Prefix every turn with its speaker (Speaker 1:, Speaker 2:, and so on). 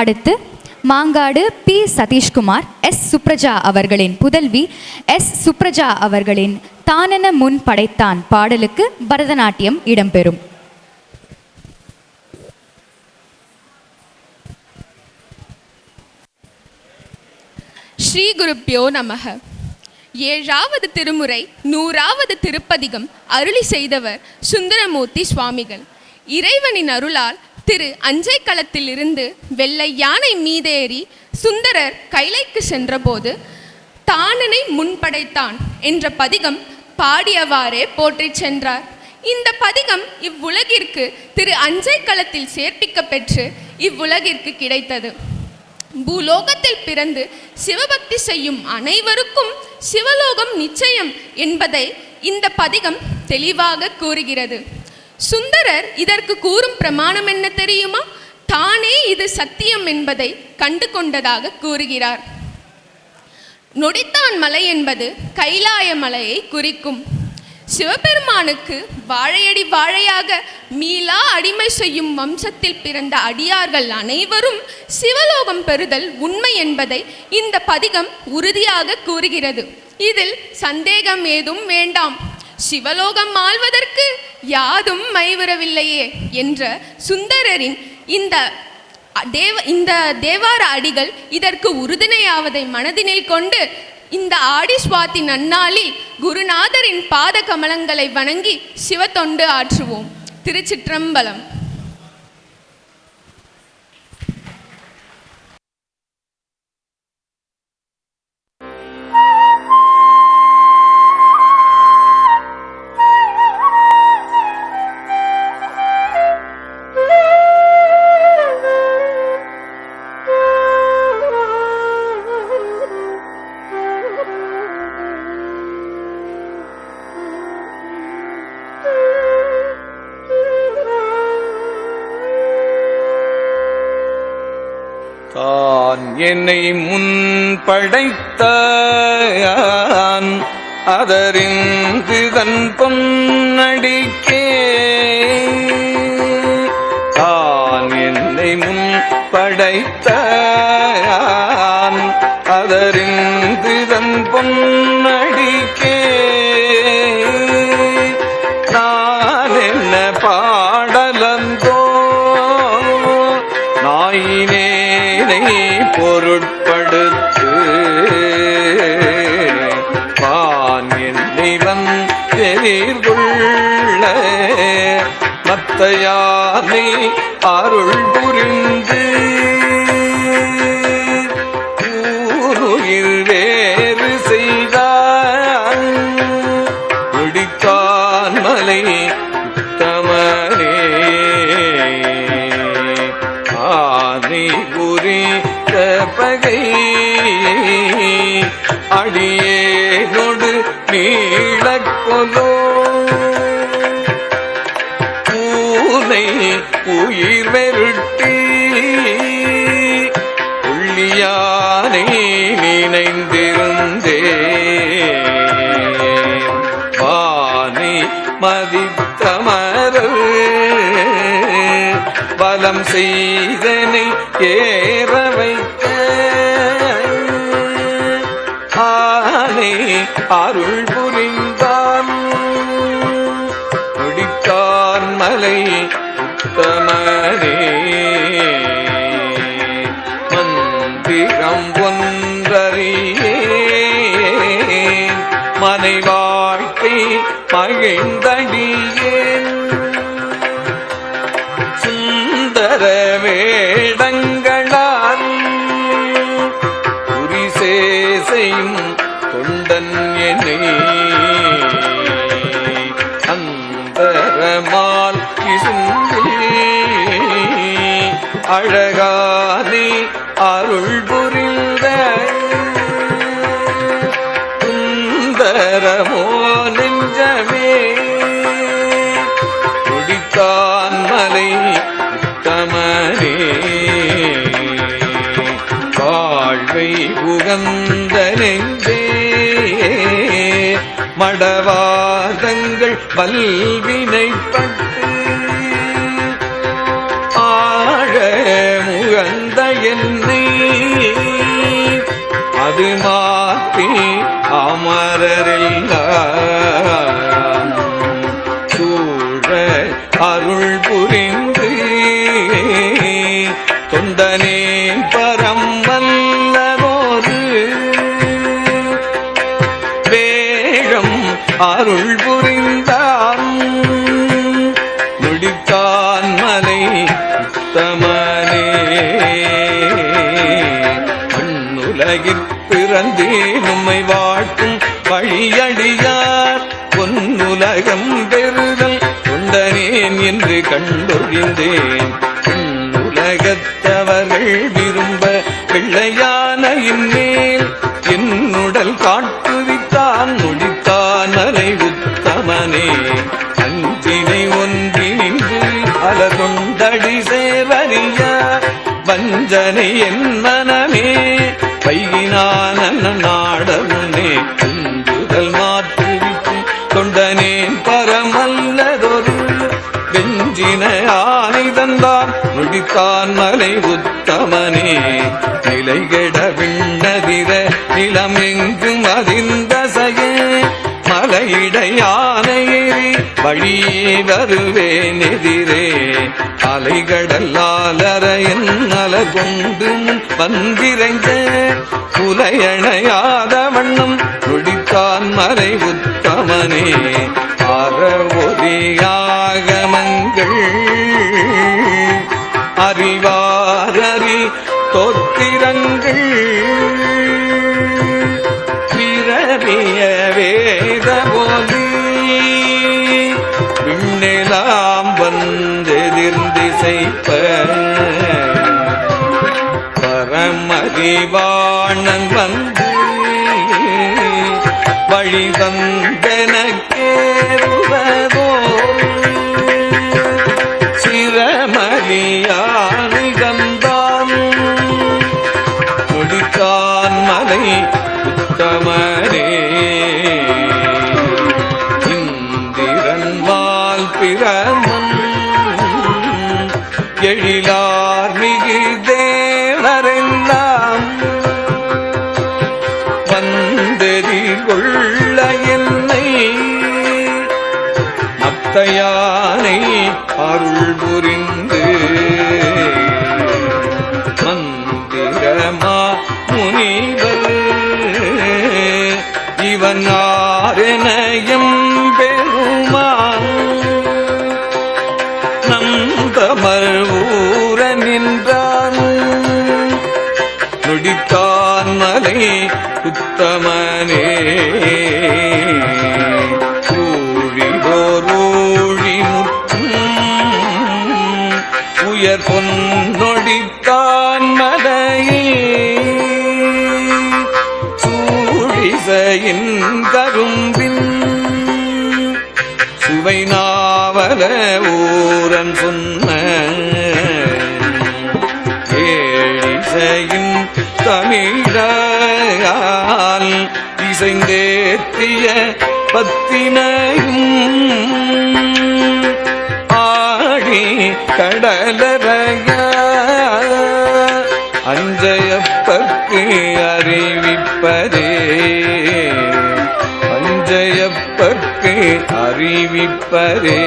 Speaker 1: அடுத்து Mangadu P. Satishkumar S. Supraja அவர்களின் புதல்வி எஸ். சுப்ரஜா அவர்களின் தானென முன் படைத்தான் பாடலுக்கு பரதநாட்டியம் இடம்பெறும்.
Speaker 2: ஸ்ரீ குருப்பியோ நமக. ஏழாவது திருமுறை நூறாவது திருப்பதிகம் அருளி செய்தவர் சுந்தரமூர்த்தி சுவாமிகள். இறைவனின் அருளால் திரு அஞ்சை களத்திலிருந்து வெள்ளை யானை மீதேறி சுந்தரர் கைலைக்கு சென்றபோது தானனை முன்படைத்தான் என்ற பதிகம் பாடியவாறே போற்றிச் சென்றார். இந்த பதிகம் இவ்வுலகிற்கு திரு அஞ்சை களத்தில் சேர்ப்பிக்க பெற்று இவ்வுலகிற்கு கிடைத்தது. பூலோகத்தில் பிறந்து சிவபக்தி செய்யும் அனைவருக்கும் சிவலோகம் நிச்சயம் என்பதை இந்த பதிகம் தெளிவாக கூறுகிறது. சுந்தரர் இதற்கு கூறும் பிரமாணம் என்ன தெரியுமா? தானே இது சத்தியம் என்பதை கண்டு கொண்டதாக கூறுகிறார். நொடித்தான் மலை என்பது கைலாய மலையை குறிக்கும். சிவபெருமானுக்கு வாழையடி வாழையாக மீளா அடிமை செய்யும் வம்சத்தில் பிறந்த அடியார்கள் அனைவரும் சிவலோகம் பெறுதல் உண்மை என்பதை இந்த பதிகம் உறுதியாக கூறுகிறது. இதில் சந்தேகம் ஏதும் வேண்டாம். சிவலோகம் ஆழ்வதற்கு யாதும் மைவரவில்லையே என்ற சுந்தரரின் இந்த தேவ இந்த தேவார அடிகள் இதற்கு உறுதுணையாவதை மனதினில் கொண்டு இந்த ஆடி சுவாதி நன்னாளில் குருநாதரின் பாத கமலங்களை வணங்கி சிவத்தொண்டு ஆற்றுவோம். திருச்சிற்றம்பலம்.
Speaker 3: என்னை முன் படைத்தான் அதறிந்து தன் பொன்னடிக்கே. தான் என்னை முன் படைத்த வந்தெறிகொள்ள மத்தையானை அருள் புரிந்து. ஊருயிர் வேறு செய்தான். முடித்தான் மலை தமரே ஆனை புரி பகை. அடியே அடியேனொடு நீளக்கொலோ. உயிர் வெருட்டி உள்ளியானை நினைந்திருந்தே வானை மதித்தமரல் பலம் செய்தனை ஏற வைக்க ஆனை அருள் உன்னை வாழ்த்தி மகிழ்ந்தடியேன். சுந்தர வேடங்களால் குறிசேசையும் தொண்டன் என்னை. அந்தரமால் இசும்பில் அழகா சுந்தரமோ நெஞ்சமே? குடித்தான் மலை தமரே வாழ்வை உகந்த நெஞ்சே. மடவாதங்கள் பல்வினைப்பட்டு உலகிற் பிறந்தே உம்மை வாழ்த்தும் வழியடியார். பொன்னுலகம் பெறுதல் கொண்டனேன் என்று கண்டொழிந்தேன். உலகத்தவர்கள் விரும்ப பிள்ளையான இந்நேல் என்னுடல் காட்டுவித்தான் முடித்தான் அலை உத்தமனே. அஞ்சினை ஒன்றி நின்று அலதொண்டடி வஞ்சனை என்ன வைகினான நாடமுனே குந்துதல் மாற்றுவிக்கும் தொண்டனேன் பரமல்லதொரு வெஞ்சின ஆணை தந்தான் முடித்தான் மலை உத்தமனே. நிலைகெட விண்ணதிர நிலம் எங்கும் அதிர்ந்தசையே இடையானையே வழியே வருவேன் எதிரே அலைகடல்லாலரையன் என்னல வந்திரைந்த புலையணையாத வண்ணம் நொடித்தான் மறை உத்தமனே. அறவொதியாகமங்கள் அறிவாரறி தொத்திரங்கள். பிறவிய வேத போலி விண்ணெலாம் வந்தெதிர்ந்திசைப்ப பரமறிவாணன் வந்து வழி தந்தனக்கேறுவதோ இவன் பெருமான் நந்தமர் ஊர நின்றான். நொடித்தான் மலை உத்தமனே. ஊழிதோர் ஊழி முற்றும் உயர் பொன்னொடித்தான் நாவல ஊரன் சொன்ன ஏழிசையின் தமிழால் இசைந்தேத்திய பத்தினையும் ஆடி கடலரைய அஞ்சையப்பற்கு அறிவிப்பதே. அஞ்சையப்பற்கு அறிவிப்பதே.